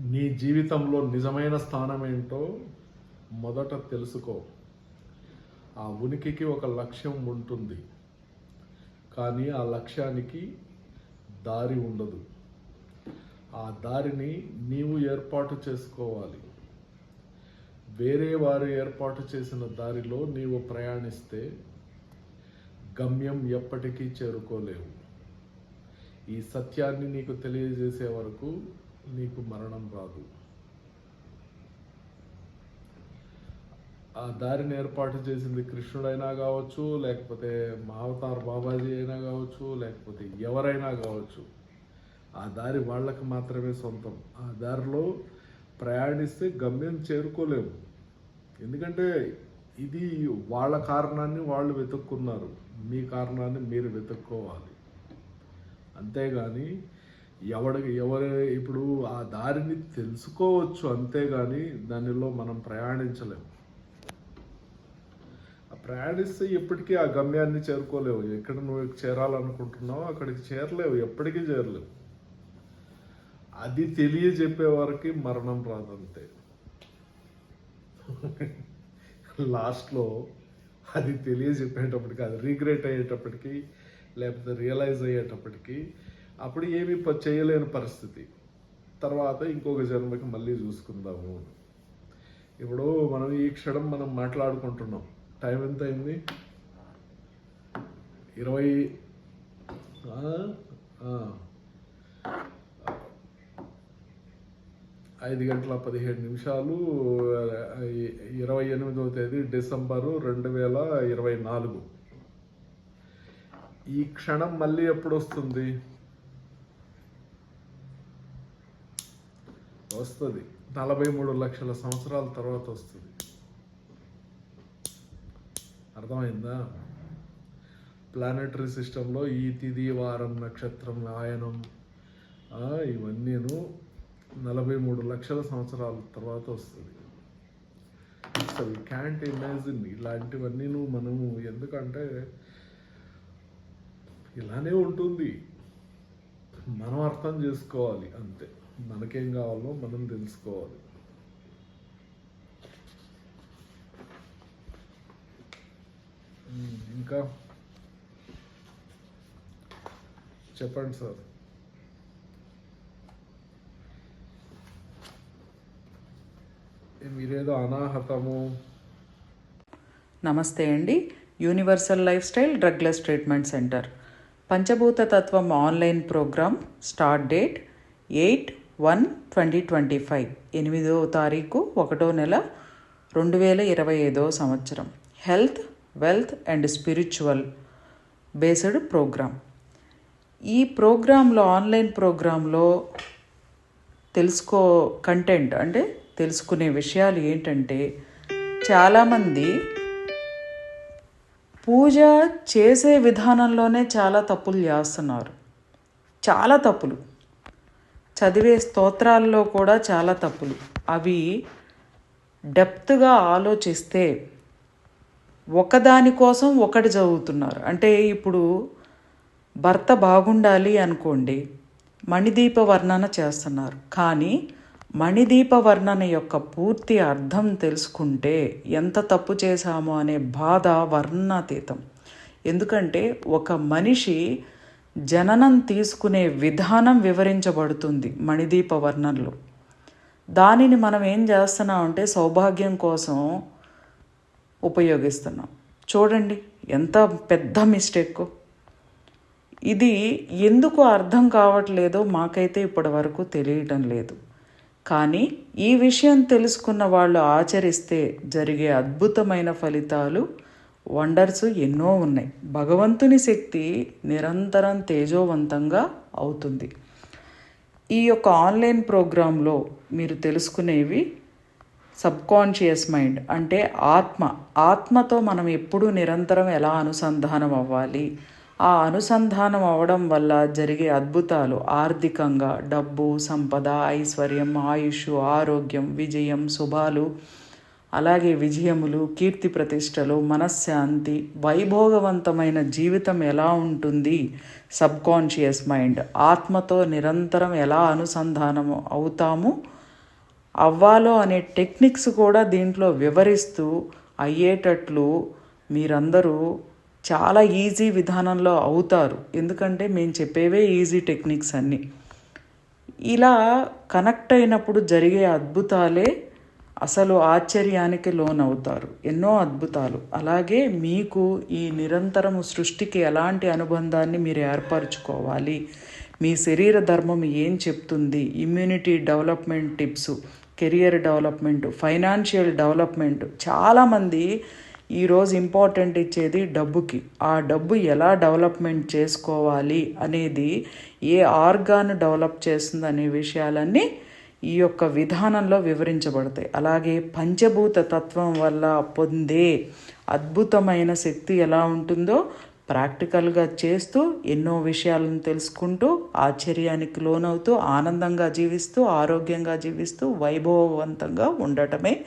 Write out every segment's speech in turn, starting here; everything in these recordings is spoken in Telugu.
నీ జీవితంలో నిజమైన స్థానం ఏంటో మొదట తెలుసుకో. ఆ ఉనికికి ఒక లక్ష్యం ఉంటుంది. కానీ ఆ లక్ష్యానికి దారి ఉండదు. ఆ దారిని నీవు ఏర్పాటు చేసుకోవాలి. వేరే వారు ఏర్పాటు చేసిన దారిలో నీవు ప్రయాణిస్తే గమ్యం ఎప్పటికీ చేరుకోలేవు. ఈ సత్యాన్ని నీకు తెలియజేసే వరకు నీకు మరణం రాదు. ఆ దారిని ఏర్పాటు చేసింది కృష్ణుడైనా కావచ్చు లేకపోతే మహావతార్ బాబాజీ అయినా కావచ్చు లేకపోతే ఎవరైనా కావచ్చు ఆ దారి వాళ్ళకి మాత్రమే సొంతం. ఆ దారిలో ప్రయాణిస్తే గమ్యం చేరుకోలేము. ఎందుకంటే ఇది వాళ్ళ కారణాన్ని వాళ్ళు వెతుక్కున్నారు. మీ కారణాన్ని మీరు వెతుక్కోవాలి. అంతేగాని ఎవడికి ఎవరు ఇప్పుడు ఆ దారిని తెలుసుకోవచ్చు అంతేగాని దానిలో మనం ప్రయాణించలేము. ప్రయాణిస్తే ఎప్పటికీ ఆ గమ్యాన్ని చేరుకోలేవు. ఎక్కడ నువ్వు చేరాలనుకుంటున్నావో అక్కడికి చేరలేవు. ఎప్పటికీ చేరలేవు. అది తెలియజెప్పే వారికి మరణం రాదంతే. లాస్ట్లో అది తెలియజెప్పేటప్పటికి అది రీగ్రెట్ అయ్యేటప్పటికి లేకపోతే రియలైజ్ అయ్యేటప్పటికి అప్పుడు ఏమీ ప- చేయలేని పరిస్థితి. తర్వాత ఇంకొక జన్మకి మళ్ళీ చూసుకుందాము. ఇప్పుడు మనం ఈ క్షణం మనం మాట్లాడుకుంటున్నాం. టైం ఎంత అయింది? ఇరవై ఐదు గంటల పదిహేడు నిమిషాలు ఇరవై ఎనిమిదవ తేదీ డిసెంబరు రెండు వేల ఇరవై నాలుగు. ఈ క్షణం మళ్ళీ ఎప్పుడు వస్తుంది? వస్తుంది. నలభై మూడు లక్షల సంవత్సరాల తర్వాత వస్తుంది. అర్థమైందా? ప్లానెటరీ సిస్టంలో ఈ తిది వారం నక్షత్రం ఆయనం ఇవన్నీను నలభై మూడు లక్షల సంవత్సరాల తర్వాత వస్తుంది. అసలు క్యాంట్ ఇమాజిన్ ఇలాంటివన్నీ మనము ఎందుకంటే ఇలానే ఉంటుంది. మనం అర్థం చేసుకోవాలి అంతే. మనకేం కావాలో మనం తెలుసుకోవాలి. ఇంకా? చెప్పండి సార్. మీరేదో అనాహతము? నమస్తే అండి. Universal lifestyle drugless treatment centre. పంచభూత తత్వం online programme start date eight one twenty twenty five ఎనిమిదో తారీఖు ఒకటో నెల రెండు వేల ఇరవై ఐదో సంవత్సరం. Health wealth and spiritual based programme. ఈ ప్రోగ్రాంలో ఆన్లైన్ ప్రోగ్రాంలో తెలుసుకో కంటెంట్ అంటే తెలుసుకునే విషయాలు ఏంటంటే చాలామంది పూజ చేసే విధానంలోనే చాలా తప్పులు చేస్తున్నారు. చాలా తప్పులు. చదివే స్తోత్రాల్లో కూడా చాలా తప్పులు. అవి డెప్త్గా ఆలోచిస్తే ఒకదాని కోసం ఒకటి చదువుతున్నారు. అంటే ఇప్పుడు భర్త బాగుండాలి అనుకోండి మణిదీప వర్ణన చేస్తున్నారు. కానీ మణిదీప వర్ణన యొక్క పూర్తి అర్థం తెలుసుకుంటే ఎంత తప్పు చేశామో అనే బాధ వర్ణాతీతం. ఎందుకంటే ఒక మనిషి జననం తీసుకునే విధానం వివరించబడుతుంది మణిదీప వర్ణంలో. దానిని మనం ఏం చేస్తున్నాం అంటే సౌభాగ్యం కోసం ఉపయోగిస్తున్నాం. చూడండి ఎంత పెద్ద మిస్టేక్. ఇది ఎందుకు అర్థం కావట్లేదో మాకైతే ఇప్పటి వరకు తెలియటం లేదు. కానీ ఈ విషయం తెలుసుకున్న వాళ్ళు ఆచరిస్తే జరిగే అద్భుతమైన ఫలితాలు వండర్స్ ఎన్నో ఉన్నాయి. భగవంతుని శక్తి నిరంతరం తేజోవంతంగా అవుతుంది. ఈ యొక్క ఆన్లైన్ ప్రోగ్రాంలో మీరు తెలుసుకునేవి సబ్కాన్షియస్ మైండ్ అంటే ఆత్మ. ఆత్మతో మనం ఎప్పుడూ నిరంతరం ఎలా అనుసంధానం అవ్వాలి? ఆ అనుసంధానం అవ్వడం వల్ల జరిగే అద్భుతాలు ఆర్థికంగా డబ్బు సంపద ఐశ్వర్యం ఆయుష్ ఆరోగ్యం విజయం శుభాలు అలాగే విజయములు కీర్తి ప్రతిష్టలు మనశ్శాంతి వైభోగవంతమైన జీవితం ఎలా ఉంటుంది? సబ్కాన్షియస్ మైండ్ ఆత్మతో నిరంతరం ఎలా అనుసంధానం అవుతాము? అవ్వాలో అనే టెక్నిక్స్ కూడా దీంట్లో వివరిస్తూ అయ్యేటట్లు మీరందరూ చాలా ఈజీ విధానంలో అవుతారు. ఎందుకంటే మేము చెప్పేవే ఈజీ టెక్నిక్స్ అన్నీ. ఇలా కనెక్ట్ అయినప్పుడు జరిగే అద్భుతాలే అసలు ఆశ్చర్యానికి లోనవుతారు. ఎన్నో అద్భుతాలు. అలాగే మీకు ఈ నిరంతరము సృష్టికి ఎలాంటి అనుబంధాన్ని మీరు ఏర్పరచుకోవాలి? మీ శరీర ధర్మం ఏం చెప్తుంది? Immunity development tips career development financial development. చాలామంది ఈరోజు ఇంపార్టెంట్ ఇచ్చేది డబ్బుకి. ఆ డబ్బు ఎలా డెవలప్మెంట్ చేసుకోవాలి అనేది ఏ ఆర్గాన్ డెవలప్ చేస్తుంది అనే విషయాలన్నీ ఈ యొక్క విధానంలో వివరించబడతాయి. అలాగే పంచభూత తత్వం వల్ల పొందే అద్భుతమైన శక్తి ఎలా ఉంటుందో ప్రాక్టికల్గా చేస్తూ ఎన్నో విషయాలను తెలుసుకుంటూ ఆశ్చర్యానికి లోనవుతూ ఆనందంగా జీవిస్తూ ఆరోగ్యంగా జీవిస్తూ వైభవవంతంగా ఉండటమే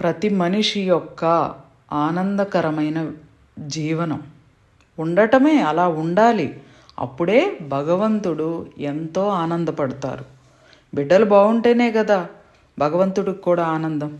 ప్రతి మనిషి యొక్క ఆనందకరమైన జీవనం. ఉండటమే అలా ఉండాలి. అప్పుడే భగవంతుడు ఎంతో ఆనందపడతారు. బిడ్డలు బాగుంటేనే కదా భగవంతుడికి కూడా ఆనందం.